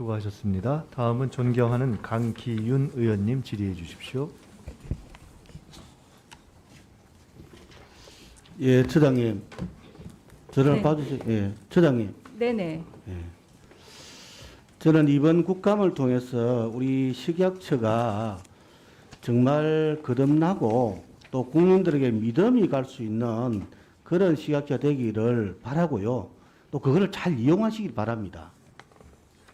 수고하셨습니다. 다음은 존경하는 강기윤 의원님 질의해 주십시오. 예, 처장님. 저를 네. 봐주세요. 예, 처장님. 네네. 저는 이번 국감을 통해서 우리 식약처가 정말 거듭나고 또 국민들에게 믿음이 갈 수 있는 그런 식약처 되기를 바라고요. 또 그거를 잘 이용하시길 바랍니다.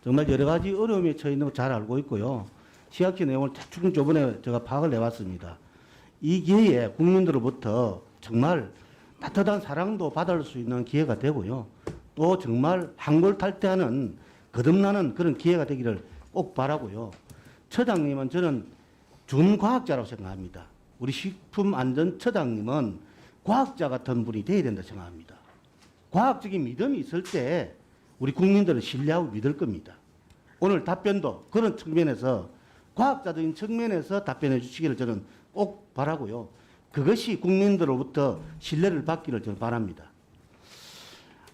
정말 여러 가지 어려움에 처해 있는 거잘 알고 있고요. 식약처 내용을 대충 저번에 제가 파악을 해봤습니다. 이 기회에 국민들로부터 정말 따뜻한 사랑도 받을 수 있는 기회가 되고요. 또 정말 한골탈퇴하는 거듭나는 그런 기회가 되기를 꼭 바라고요. 처장님은 저는 준과학자라고 생각합니다. 우리 식품안전 처장님은 과학자 같은 분이 돼야 된다 생각합니다. 과학적인 믿음이 있을 때 우리 국민들은 신뢰하고 믿을 겁니다. 오늘 답변도 그런 측면에서 과학자적인 측면에서 답변해 주시기를 저는 꼭 바라고요. 그것이 국민들로부터 신뢰를 받기를 저는 바랍니다.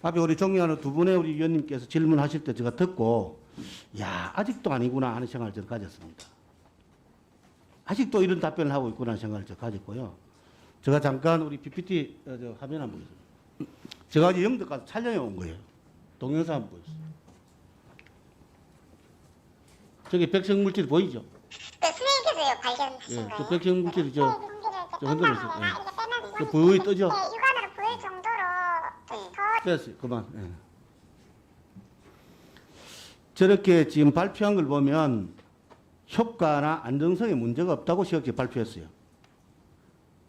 앞에 우리 존경하는 두 분의 우리 위원님께서 질문하실 때 제가 듣고 야 아직도 아니구나 하는 생각을 저는 가졌습니다. 아직도 이런 답변을 하고 있구나 하는 생각을 제가 가졌고요. 제가 잠깐 우리 PPT 어, 저 화면 한번 보겠습니다. 제가 이제 영덕 가서 촬영해 온 거예요. 동영상 한번 보였어요. 저기 백색 물질 보이죠? 그 선생님께서 발견하신 예, 거예요? 저 백색 물질이 저, 네, 저 이렇게 흔들어 뺀다거나 있어요. 이렇게 빼면 저 부위 뜨죠? 네, 육안으로 보일 정도로 더 됐어요. 그만. 예. 저렇게 지금 발표한 걸 보면 효과나 안정성에 문제가 없다고 시각적 발표했어요.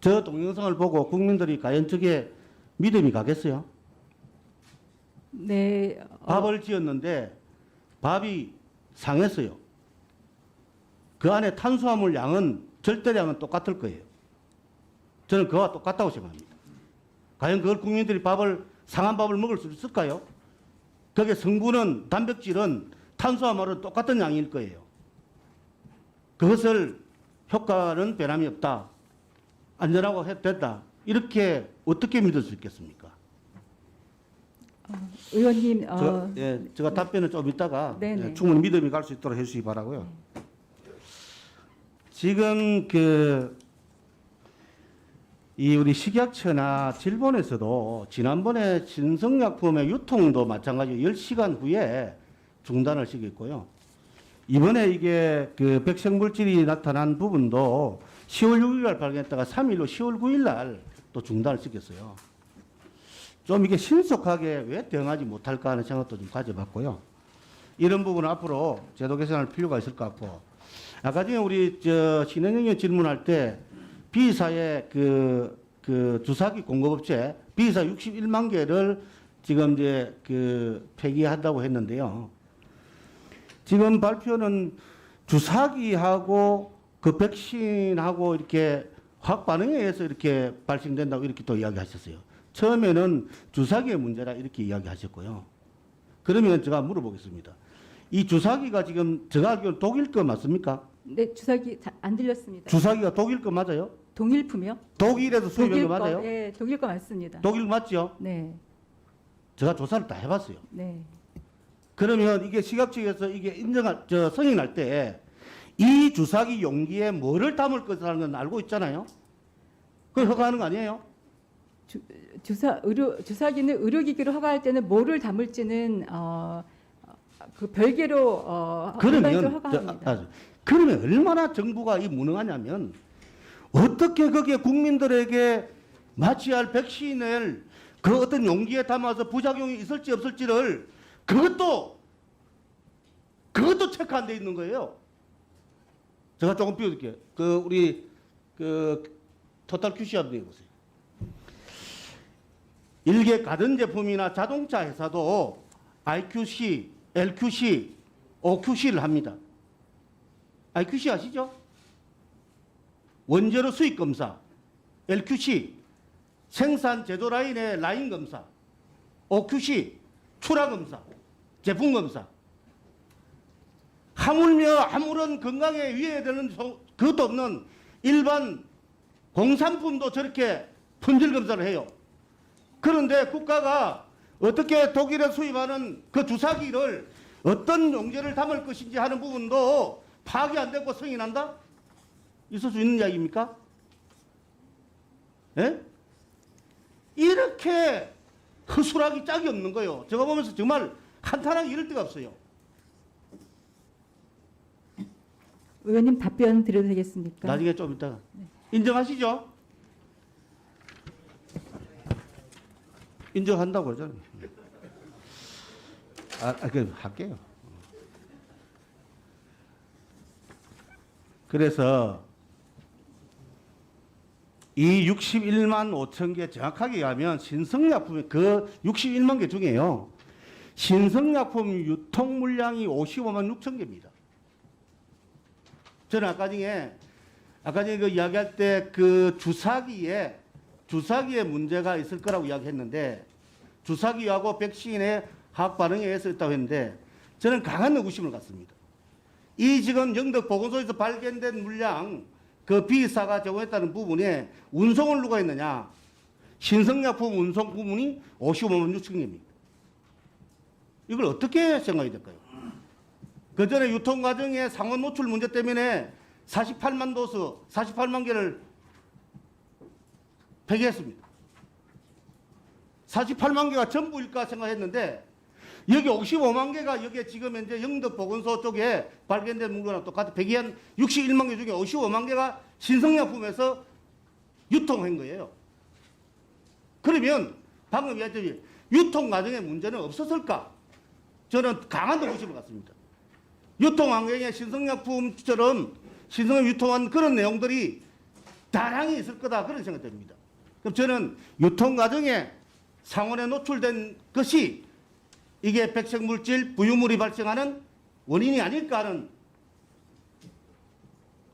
저 동영상을 보고 국민들이 과연 저게 믿음이 가겠어요? 네. 어, 밥을 지었는데 밥이 상했어요. 그 안에 탄수화물 양은 절대량은 똑같을 거예요. 저는 그와 똑같다고 생각합니다. 과연 그걸 국민들이 밥을 상한 밥을 먹을 수 있을까요? 거기에 성분은 단백질은 탄수화물은 똑같은 양일 거예요. 그것을 효과는 변함이 없다. 안전하고 해- 됐다. 이렇게 어떻게 믿을 수 있겠습니까? 의원님 어, 제가, 예, 제가 답변을 좀 이따가 네네. 예, 충분히 믿음이 갈 수 있도록 해주시기 바라고요. 지금 그, 이 우리 식약처나 질본에서도 지난번에 신성약품의 유통도 마찬가지로 10시간 후에 중단을 시켰고요. 이번에 이게 그 백색물질이 나타난 부분도 10월 6일 날 발견했다가 3일로 10월 9일 날 또 중단을 시켰어요. 좀 이게 신속하게 왜 대응하지 못할까 하는 생각도 좀 가져봤고요. 이런 부분은 앞으로 제도 개선할 필요가 있을 것 같고 아까 전에 우리 저 신현영 의원 질문할 때 B사의 그, 그 주사기 공급업체 B사 61만 개를 지금 이제 그 폐기한다고 했는데요. 지금 발표는 주사기하고 그 백신하고 이렇게 화학 반응에 의해서 이렇게 발생된다고 이렇게 또 이야기하셨어요. 처음에는 주사기의 문제라 이렇게 이야기하셨고요. 그러면 제가 물어보겠습니다. 이 주사기가 지금 제가 알기로 독일 거 맞습니까? 네 주사기 자- 안 들렸습니다. 주사기가 독일 거 맞아요? 동일품이요? 독일에서 수입한 거 맞아요? 네, 독일 거 맞습니다. 독일 맞죠? 네, 제가 조사를 다 해봤어요. 네. 그러면 이게 시각 측에서 이게 인정할 저 승인할 때이 주사기 용기에 뭐를 담을 것이라는 건 알고 있잖아요. 그걸 허가하는 거 아니에요? 주사 의료 주사기는 의료기기로 허가할 때는 뭐를 담을지는 어, 그 별개로 어, 그러면 저, 허가합니다. 아, 그러면 얼마나 정부가 이 무능하냐면 어떻게 거기에 국민들에게 마취할 백신을 그 어떤 용기에 담아서 부작용이 있을지 없을지를 그것도 그것도 체크 안 돼 있는 거예요. 제가 조금 비워드릴게요. 그 우리 그 토탈 한번 해보세요. 일개 가전제품이나 자동차 회사도 IQC, LQC, OQC를 합니다. IQC 아시죠? 원재료 수익 검사, LQC, 생산 제조 라인의 라인 검사, OQC, 출하 검사, 제품 검사. 하물며 아무런 건강에 위해되는 소- 그것도 없는 일반 공산품도 저렇게 품질 검사를 해요. 그런데 국가가 어떻게 독일에 수입하는 그 주사기를 어떤 용제를 담을 것인지 하는 부분도 파악이 안 되고 승인한다? 있을 수 있는 이야기입니까? 예? 이렇게 허술하기 짝이 없는 거예요. 제가 보면서 정말 한탄하기 이럴 데가 없어요. 의원님 답변 드려도 되겠습니까? 나중에 좀 이따가 인정하시죠? 인정한다고 하잖아요. 아, 아, 그 할게요. 그래서 이 61만 5천 개 정확하게 하면 신성약품의 그 61만 개 중에요. 신성약품 유통 물량이 55만 6천 개입니다. 저는 아까 중에 아까 전에 그 이야기할 때 그 주사기에 주사기에 문제가 있을 거라고 이야기했는데 주사기하고 백신의 화학 반응에 의해서 있다고 했는데 저는 강한 의구심을 갖습니다. 이 지금 영덕 보건소에서 발견된 물량 그 B사가 제공했다는 부분에 운송을 누가 했느냐? 신성약품 운송 부분이 55만 6천 개입니다. 이걸 어떻게 생각이 될까요? 그 전에 유통 과정에 상온 노출 문제 때문에 48만 도스, 48만 개를 폐기했습니다. 48만 개가 전부일까 생각했는데 여기 55만 개가 여기에 지금 현재 영덕 보건소 쪽에 발견된 물건랑 똑같아 폐기한 61만 개 중에 55만 개가 신성약품에서 유통한 거예요. 그러면 방금 이야기했듯이 유통 과정에 문제는 없었을까? 저는 강한 의구심을 갖습니다. 유통 환경에 신성약품처럼 신성을 유통한 그런 내용들이 다량이 있을 거다 그런 생각이 듭니다. 그럼 저는 유통 과정에 상온에 노출된 것이 이게 백색물질 부유물이 발생하는 원인이 아닐까 하는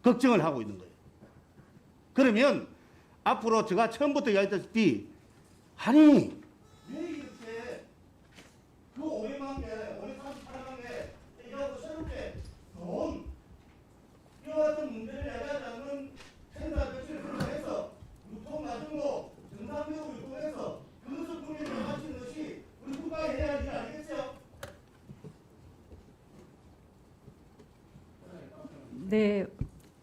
걱정을 하고 있는 거예요. 그러면 앞으로 제가 처음부터 이야기했다시피 아니 왜 이렇게 그 500만 개, 538만 개 이거 새롭게 돈 이와 같은 문제를 해결하지 않는 생산 백신을 생산해서 유통 과정도 정상적으로 유통해서 그것을 국민에게 바치는 것이 우리 국가의 해야 할 일 아니겠어요? 네,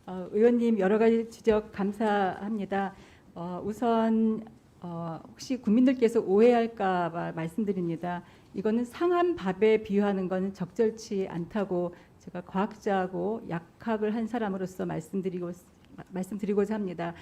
어, 의원님 여러 가지 지적 감사합니다. 어, 우선 어, 혹시 국민들께서 오해할까봐 말씀드립니다. 이거는 상한 밥에 비유하는 것은 적절치 않다고 제가 과학자고 약학을 한 사람으로서 말씀드리고 말씀드리고자 합니다.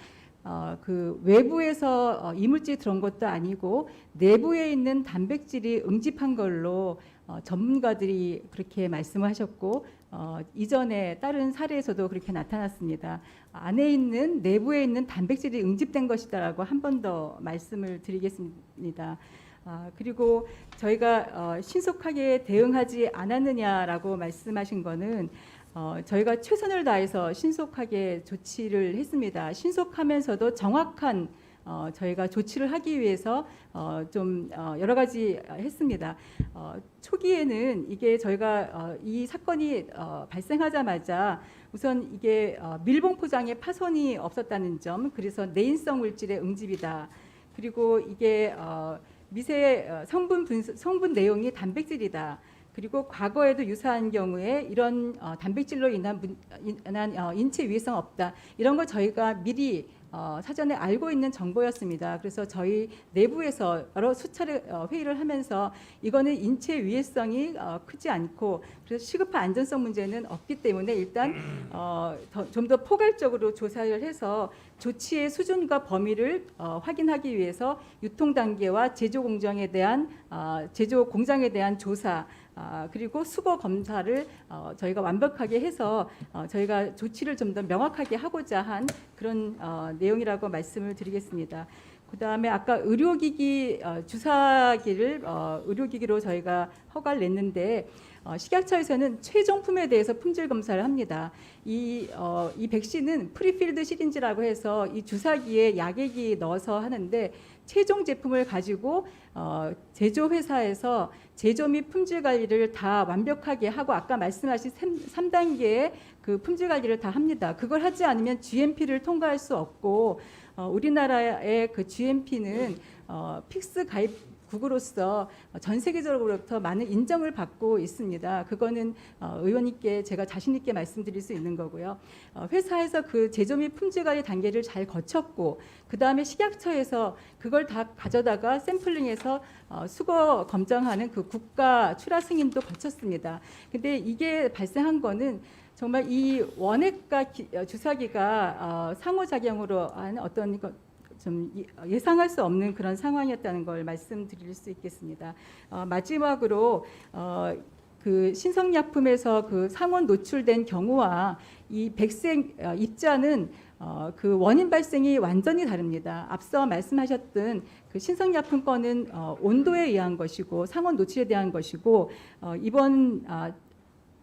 어, 그 외부에서 어, 이물질이 들어온 것도 아니고 내부에 있는 단백질이 응집한 걸로 어, 전문가들이 그렇게 말씀하셨고 어, 이전에 다른 사례에서도 그렇게 나타났습니다. 안에 있는 내부에 있는 단백질이 응집된 것이다라고 한 번 더 말씀을 드리겠습니다. 아, 그리고 저희가 어, 신속하게 대응하지 않았느냐라고 말씀하신 거는 어, 저희가 최선을 다해서 신속하게 조치를 했습니다. 신속하면서도 정확한 어, 저희가 조치를 하기 위해서 어, 좀 어, 여러 가지 했습니다. 어, 초기에는 이게 저희가 어, 이 사건이 어, 발생하자마자 우선 이게 어, 밀봉 포장에 파손이 없었다는 점, 그래서 내인성 물질의 응집이다. 그리고 이게 어, 미세 어, 성분 분 성분 내용이 단백질이다. 그리고 과거에도 유사한 경우에 이런 어, 단백질로 인한, 문, 인한 어, 인체 위해성 없다. 이런 걸 저희가 미리 어, 사전에 알고 있는 정보였습니다. 그래서 저희 내부에서 여러 수차례 어, 회의를 하면서 이거는 인체 위해성이 어, 크지 않고 그래서 시급한 안전성 문제는 없기 때문에 일단 어, 좀더 포괄적으로 조사를 해서 조치의 수준과 범위를 어, 확인하기 위해서 유통 단계와 제조 공정에 대한 어, 제조 공장에 대한 조사 아, 그리고 수거 검사를 어, 저희가 완벽하게 해서 어, 저희가 조치를 좀 더 명확하게 하고자 한 그런 어, 내용이라고 말씀을 드리겠습니다. 그 다음에 아까 의료기기 어, 주사기를 어, 의료기기로 저희가 허가를 냈는데 어, 식약처에서는 최종품에 대해서 품질 검사를 합니다. 이, 어, 이 백신은 프리필드 시린지라고 해서 이 주사기에 약액이 넣어서 하는데 최종 제품을 가지고 어, 제조 회사에서 제조 및 품질 관리를 다 완벽하게 하고 아까 말씀하신 3, 단계의그 품질 관리를 다 합니다. 그걸 하지 않으면 GMP를 통과할 수 없고 어, 우리나라의 그 GMP는 어, 픽스 가입 국으로서 전 세계적으로부터 많은 인정을 받고 있습니다. 그거는 어, 의원님께 제가 자신 있게 말씀드릴 수 있는 거고요. 어, 회사에서 그 제조 및 품질 관리 단계를 잘 거쳤고 그 다음에 식약처에서 그걸 다 가져다가 샘플링해서 어, 수거 검정하는 그 국가 출하 승인도 거쳤습니다. 근데 이게 발생한 거는 정말 이 원액과 주사기가 어, 상호작용으로 한 어떤 것- 좀 이- 예상할 수 없는 그런 상황이었다는 걸 말씀드릴 수 있겠습니다. 어, 마지막으로 어, 그 신성약품에서 그 상온 노출된 경우와 이 백색 어, 입자는 어, 그 원인 발생이 완전히 다릅니다. 앞서 말씀하셨던 그 신성약품 건은 어, 온도에 의한 것이고 상온 노출에 대한 것이고 어, 이번 아,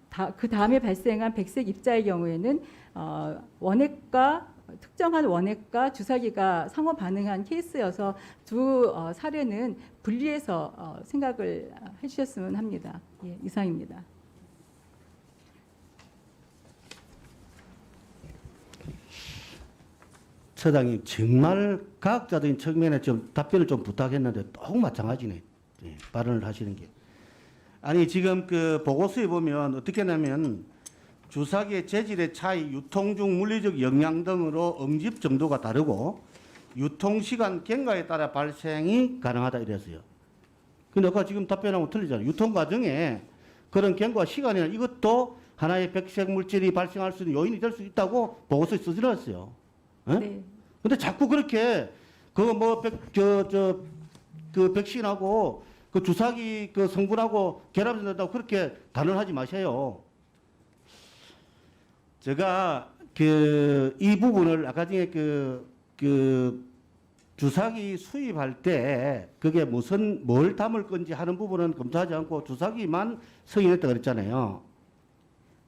다, 그 다음에 발생한 백색 입자의 경우에는 어, 원액과 특정한 원액과 주사기가 상호 반응한 케이스여서 두 어, 사례는 분리해서 어, 생각을 해주셨으면 합니다. 예, 이상입니다. 처장님 정말 과학자적인 측면에 좀 답변을 좀 부탁했는데 또 마찬가지네 예, 발언을 하시는 게 아니 지금 그 보고서에 보면 어떻게 하냐면 주사기의 재질의 차이, 유통 중 물리적 영향 등으로 응집 정도가 다르고 유통 시간 경과에 따라 발생이 가능하다 이랬어요. 근데 아까 지금 답변하고 틀리잖아요. 유통 과정에 그런 경과 시간이나 이것도 하나의 백색 물질이 발생할 수 있는 요인이 될 수 있다고 보고서에 쓰지않았어요 예? 네. 근데 자꾸 그렇게 그거 뭐저저그 백신하고 그 주사기 그 성분하고 결합된다고 그렇게 단언하지 마세요. 제가 그 이 부분을 아까 전에 그, 그 주사기 수입할 때 그게 무슨 뭘 담을 건지 하는 부분은 검토하지 않고 주사기만 승인했다 그랬잖아요.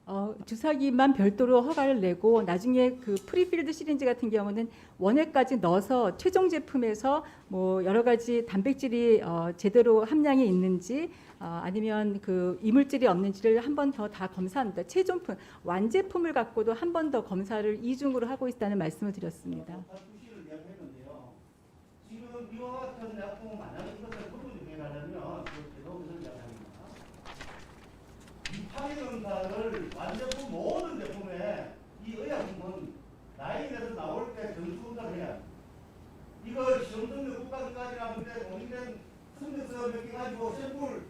어, 주사기만 별도로 허가를 내고 나중에 그 프리필드 시린지 같은 경우는 원액까지 넣어서 최종 제품에서 뭐 여러 가지 단백질이 어, 제대로 함량이 있는지 어, 아니면 그 이물질이 없는지를 한 번 더 다 검사합니다. 최종품 완제품을 갖고도 한 번 더 검사를 이중으로 하고 있다는 말씀을 드렸습니다. 이야기했는데요. 지금 이와 같은 약품을 만약에 이것을 구분이 되려면 그 제도를 이야기합니다. 이 파리검사를 완제품 모든 제품에 이 의약품은 라인에서 나올 때 전수검사를 해야. 이거 시험등록 국가까지나 근데 공인된 승격서 몇개 가지고 샘플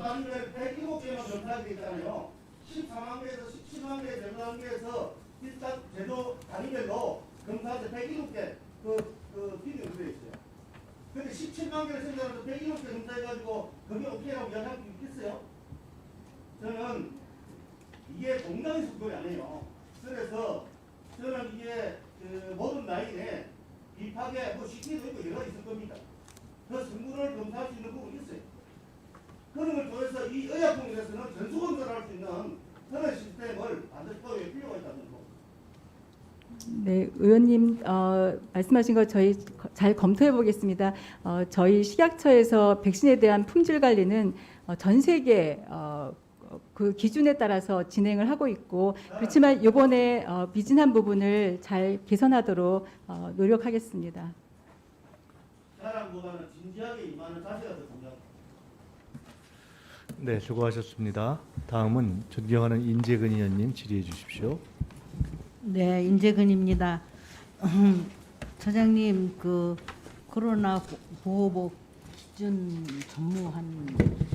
단위에 107개만 검사하게 돼 있잖아요. 14만 개에서 17만 개 제도 단계에서 일단 제도 단위별로 검사할 때 107개 그, 그 비디오 들어 있어요. 근데 17만 개를 생산해서 107개 검사해가지고 그게 오케이라고 이야기할 수 있겠어요? 저는 이게 공정의 속도이 아니에요. 그래서 저는 이게 그 모든 라인에 비파게 뭐 시키도 있고 여러 있을 겁니다. 그 성분을 검사할 수 있는 부분이 있어요. 그런 걸 통해서 이 의약품에 대해서는 전수검사를 할 수 있는 그런 시스템을 반드시 도입할 필요가 있다는 거. 네, 의원님 어, 말씀하신 거 저희 거- 잘 검토해 보겠습니다. 어, 저희 식약처에서 백신에 대한 품질 관리는 어, 전 세계 어, 그 기준에 따라서 진행을 하고 있고 그렇지만 이번에 어, 미진한 부분을 잘 개선하도록 어, 노력하겠습니다. 사람보다는 진지하게 임하는 자세가 더 중요합니다. 네, 수고하셨습니다. 다음은 존경하는 인재근 의원님 질의해 주십시오. 네, 인재근입니다. 처장님, 그 코로나 보호복 기준 전무한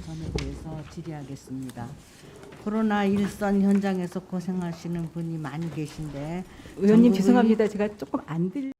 점에 대해서 질의하겠습니다. 코로나 일선 현장에서 고생하시는 분이 많이 계신데 의원님 죄송합니다. 제가 조금 안 들.